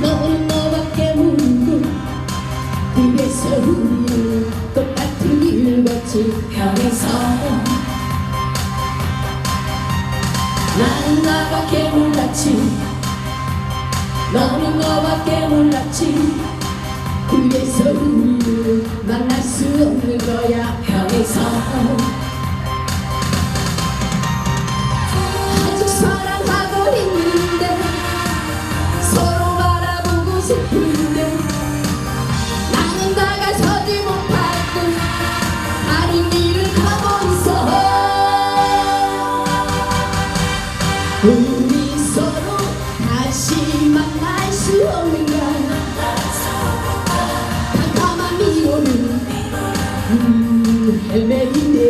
너는 너밖에 모르고 그래서 우리는 똑같은 길을 걷지 편해서 나는 나밖에 몰랐지. 너는 너밖에 몰랐지. 우리 서로 다시 만날 수 없는가 깜깜한 미로를 음, 헤매이네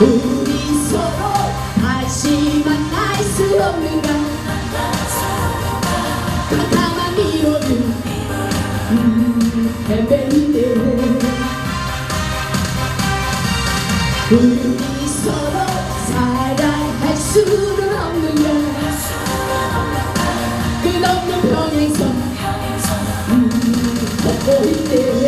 우리 서로 다시 만날 수 없는가? 깜깜한 미로를 음, 헤매이네 우리 서로 사랑할 수는 없는가? 끝없는 평행선. 음, 걷고 있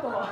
네